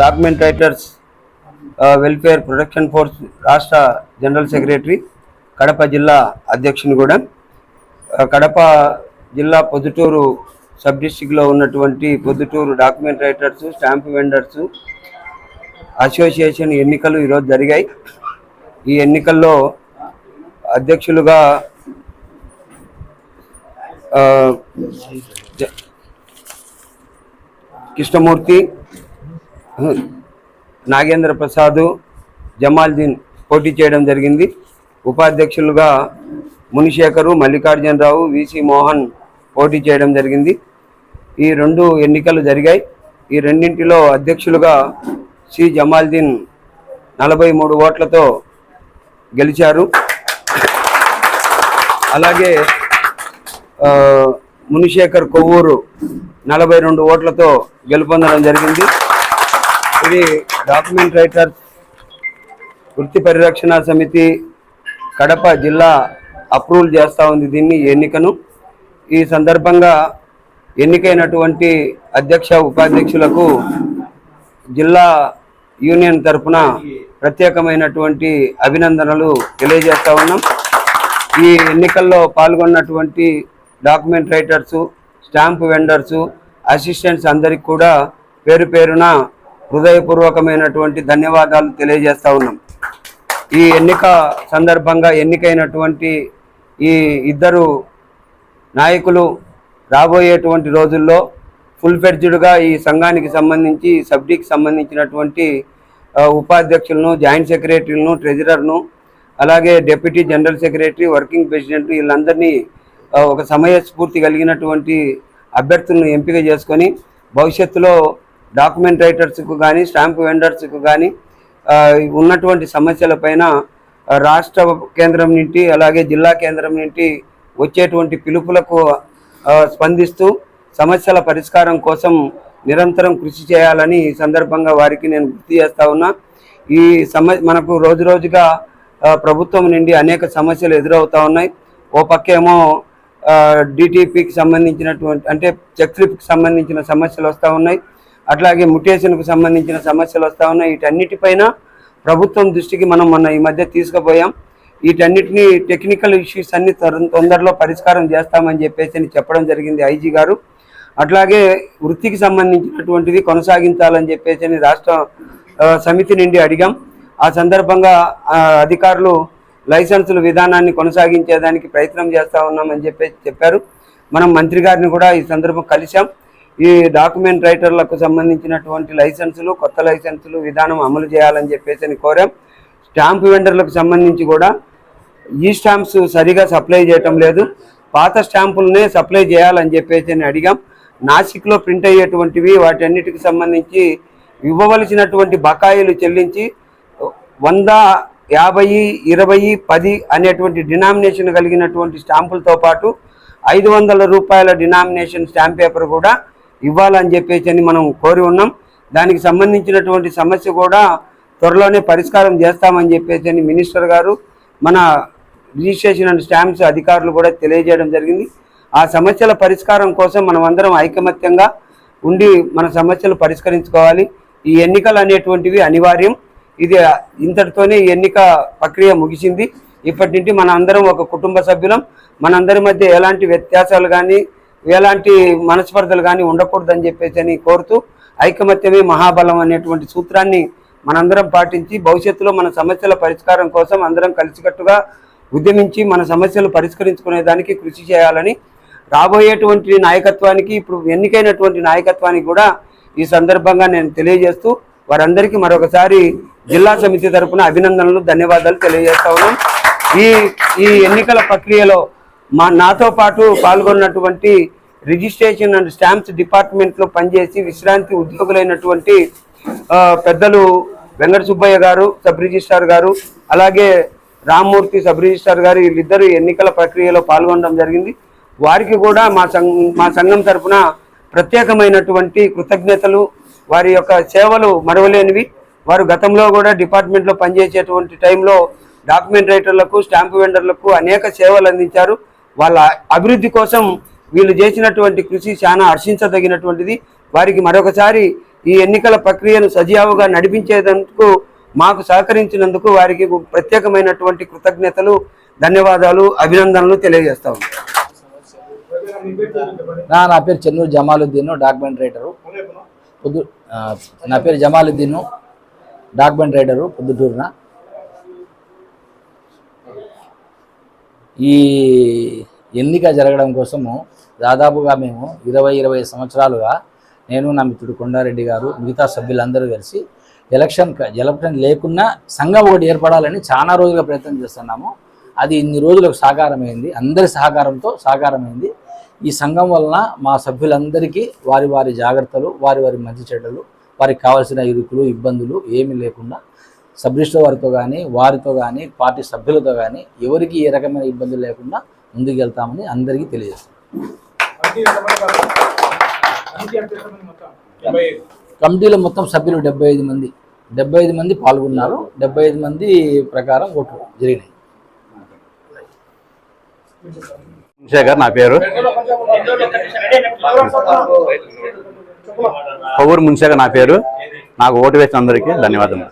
Document writers welfare protection force రాష్ట్ర general secretary Kadapa జిల్లా అధ్యక్షుని కూడా కడప జిల్లా పొద్దుటూరు సబ్ డిస్టిక్లో ఉన్నటువంటి Proddatur document writers stamp vendors association ఎన్నికలు ఈరోజు జరిగాయి. ఈ ఎన్నికల్లో అధ్యక్షులుగా కృష్ణమూర్తి నాగేంద్ర ప్రసాద్ జమాల్దీన్ పోటీ చేయడం జరిగింది. ఉపాధ్యక్షులుగా మునిశేఖరు మల్లికార్జునరావు విసి మోహన్ పోటీ చేయడం జరిగింది. ఈ రెండు ఎన్నికలు జరిగాయి. ఈ రెండింటిలో అధ్యక్షులుగా సి జమాల్దీన్ నలభై మూడు ఓట్లతో గెలిచారు. అలాగే మునిశేఖర్ కొవ్వూరు నలభై రెండు ఓట్లతో గెలుపొందడం జరిగింది. ఇది డాక్యుమెంట్ రైటర్ వృత్తి పరిరక్షణ సమితి కడప జిల్లా అప్రూవల్ చేస్తూ ఉంది దీన్ని ఎన్నికను. ఈ సందర్భంగా ఎన్నికైనటువంటి అధ్యక్ష ఉపాధ్యక్షులకు జిల్లా యూనియన్ తరపున ప్రత్యేకమైనటువంటి అభినందనలు తెలియజేస్తూ ఉన్నాం. ఈ ఎన్నికల్లో పాల్గొన్నటువంటి document writers stamp vendors assistants అందరికి కూడా పేరు పేరున హృదయపూర్వకమైనటువంటి ధన్యవాదాలు తెలియజేస్తా ఉన్నాం. ఈ ఎన్నిక సందర్భంగా ఎన్నికైనటువంటి ఈ ఇద్దరు నాయకులు రాబోయేటువంటి రోజుల్లో ఫుల్ ఫెడ్జ్డ్గా ఈ సంఘానికి సంబంధించి సబ్డీకి సంబంధించినటువంటి ఉపాధ్యక్షులను జాయింట్ సెక్రటరీలను ట్రెజరర్ను అలాగే deputy general secretary working president వీళ్ళందరినీ ఒక సమయస్ఫూర్తి కలిగినటువంటి అభ్యర్థులను ఎంపిక చేసుకొని భవిష్యత్తులో డాక్యుమెంట్ రైటర్స్కు కానీ స్టాంప్ వెండర్స్కు కానీ ఉన్నటువంటి సమస్యలపైన పైన రాష్ట్ర కేంద్రం నుండి అలాగే జిల్లా కేంద్రం నుండి వచ్చేటువంటి పిలుపులకు స్పందిస్తూ సమస్యల పరిష్కారం కోసం నిరంతరం కృషి చేయాలని ఈ సందర్భంగా వారికి నేను గుర్తు చేస్తా ఉన్నా. ఈ సమ మనకు రోజు రోజుగా ప్రభుత్వం నుండి అనేక సమస్యలు ఎదురవుతూ ఉన్నాయి. ఓ పక్కేమో డిటిపికి సంబంధించినటువంటి అంటే చెక్ స్లిప్కి సంబంధించిన సమస్యలు వస్తూ ఉన్నాయి. అట్లాగే ముటేషన్కు సంబంధించిన సమస్యలు వస్తూ ఉన్నాయి. వీటన్నిటిపైన ప్రభుత్వం దృష్టికి మనం మొన్న ఈ మధ్య తీసుకుపోయాం. వీటన్నిటిని టెక్నికల్ ఇష్యూస్ అన్ని తొందరలో పరిష్కారం చేస్తామని చెప్పేసి అని చెప్పడం జరిగింది ఐజీ గారు. అట్లాగే వృత్తికి సంబంధించినటువంటిది కొనసాగించాలని చెప్పేసి అని రాష్ట్ర సమితి నుండి అడిగాం. ఆ సందర్భంగా అధికారులు లైసెన్సుల విధానాన్ని కొనసాగించేదానికి ప్రయత్నం చేస్తూ ఉన్నామని చెప్పేసి చెప్పారు. మనం మంత్రి గారిని కూడా ఈ సందర్భం కలిశాం. ఈ డాక్యుమెంట్ రైటర్లకు సంబంధించినటువంటి లైసెన్సులు కొత్త లైసెన్సులు విధానం అమలు చేయాలని చెప్పేసి అని కోరాం. స్టాంప్ వెండర్లకు సంబంధించి కూడా ఈ స్టాంప్స్ సరిగా సప్లై చేయటం లేదు. పాత స్టాంపులనే సప్లై చేయాలని చెప్పేసి అని అడిగాం. నాసిక్లో ప్రింట్ అయ్యేటువంటివి వాటన్నిటికి సంబంధించి ఇవ్వవలసినటువంటి బకాయిలు చెల్లించి వంద యాభై ఇరవై పది అనేటువంటి డినామినేషన్ కలిగినటువంటి స్టాంపులతో పాటు ఐదు వందల రూపాయల డినామినేషన్ స్టాంప్ పేపర్ కూడా ఇవ్వాలని చెప్పేసి అని మనం కోరి ఉన్నాం. దానికి సంబంధించినటువంటి సమస్య కూడా త్వరలోనే పరిష్కారం చేస్తామని చెప్పేసి అని మినిస్టర్ గారు మన రిజిస్ట్రేషన్ అండ్ స్టాంప్స్ అధికారులు కూడా తెలియజేయడం జరిగింది. ఆ సమస్యల పరిష్కారం కోసం మనం అందరం ఐకమత్యంగా ఉండి మన సమస్యలు పరిష్కరించుకోవాలి. ఈ ఎన్నికలు అనేటువంటివి అనివార్యం. ఇది ఇంతటితోనే ఈ ఎన్నిక ప్రక్రియ ముగిసింది. ఇప్పటి నుండి మన అందరం ఒక కుటుంబ సభ్యులం. మనందరి మధ్య ఎలాంటి వ్యత్యాసాలు కానీ ఎలాంటి మనస్పర్ధలు కానీ ఉండకూడదని చెప్పేసి అని కోరుతూ ఐకమత్యమే మహాబలం అనేటువంటి సూత్రాన్ని మనందరం పాటించి భవిష్యత్తులో మన సమస్యల పరిష్కారం కోసం అందరం కలిసికట్టుగా ఉద్యమించి మన సమస్యలు పరిష్కరించుకునే దానికి కృషి చేయాలని రాబోయేటువంటి నాయకత్వానికి ఇప్పుడు ఎన్నికైనటువంటి నాయకత్వానికి కూడా ఈ సందర్భంగా నేను తెలియజేస్తూ వారందరికీ మరొకసారి జిల్లా సమితి తరఫున అభినందనలు ధన్యవాదాలు తెలియజేస్తా ఉన్నాం. ఈ ఈ ఎన్నికల ప్రక్రియలో మా నాతో పాటు పాల్గొన్నటువంటి రిజిస్ట్రేషన్ అండ్ స్టాంప్స్ డిపార్ట్మెంట్లో పనిచేసి విశ్రాంతి ఉద్యోగులైనటువంటి పెద్దలు వెంకట సుబ్బయ్య గారు సబ్ రిజిస్ట్రార్ గారు అలాగే రామ్మూర్తి సబ్ రిజిస్ట్రార్ గారు వీళ్ళిద్దరు ఎన్నికల ప్రక్రియలో పాల్గొనడం జరిగింది. వారికి కూడా మా సంఘం మా సంఘం తరఫున ప్రత్యేకమైనటువంటి కృతజ్ఞతలు వారి యొక్క సేవలు మరవలేనివి. వారు గతంలో కూడా డిపార్ట్మెంట్లో పనిచేసేటువంటి టైంలో డాక్యుమెంట్ రైటర్లకు స్టాంపు వెండర్లకు అనేక సేవలు అందించారు. వాళ్ళ అభివృద్ధి కోసం వీళ్ళు చేసినటువంటి కృషి చాలా హర్షించదగినటువంటిది. వారికి మరొకసారి ఈ ఎన్నికల ప్రక్రియను సజీవుగా నడిపించేందుకు మాకు సహకరించినందుకు వారికి ప్రత్యేకమైనటువంటి కృతజ్ఞతలు ధన్యవాదాలు అభినందనలు తెలియజేస్తా నా నా పేరు చెన్నూరు జమాలుద్దీన్ డాక్యుమెంట్ రైటరు. పొద్దు నా పేరు జమాలుద్దీన్ డాక్యుమెంట్ రైటరు పొద్దుటూరున. ఈ ఎన్నిక జరగడం కోసము దాదాపుగా మేము ఇరవై ఇరవై సంవత్సరాలుగా నేను నా మిత్రుడు కొండారెడ్డి గారు మిగతా సభ్యులందరూ కలిసి ఎలక్షన్ ఎలక్షన్ లేకున్నా సంఘం ఒకటి ఏర్పడాలని చాలా రోజులుగా ప్రయత్నం చేస్తున్నాము. అది ఇన్ని రోజులకు సాకారమైంది. అందరి సహకారంతో సాకారమైంది. ఈ సంఘం వలన మా సభ్యులందరికీ వారి వారి జాగ్రత్తలు వారి వారి మంచి చెడ్డలు వారికి కావాల్సిన ఇరుకులు ఇబ్బందులు ఏమీ లేకుండా సబ్ రిజిస్టర్ వారితో కానీ వారితో కానీ పార్టీ సభ్యులతో కానీ ఎవరికి ఏ రకమైన ఇబ్బందులు లేకుండా ముందుకు వెళ్తామని అందరికీ తెలియజేస్తాం. కమిటీలో మొత్తం సభ్యులు డెబ్బై ఐదు మంది. డెబ్బై ఐదు మంది పాల్గొన్నారు. డెబ్బై ఐదు మంది ప్రకారం ఓట్లు జరిగినాయి. శేఖర్ నా పేరు. కొవ్వూరు మున్శేఖర్ నా పేరు. నాకు ఓటు వేసిన అందరికీ ధన్యవాదములు.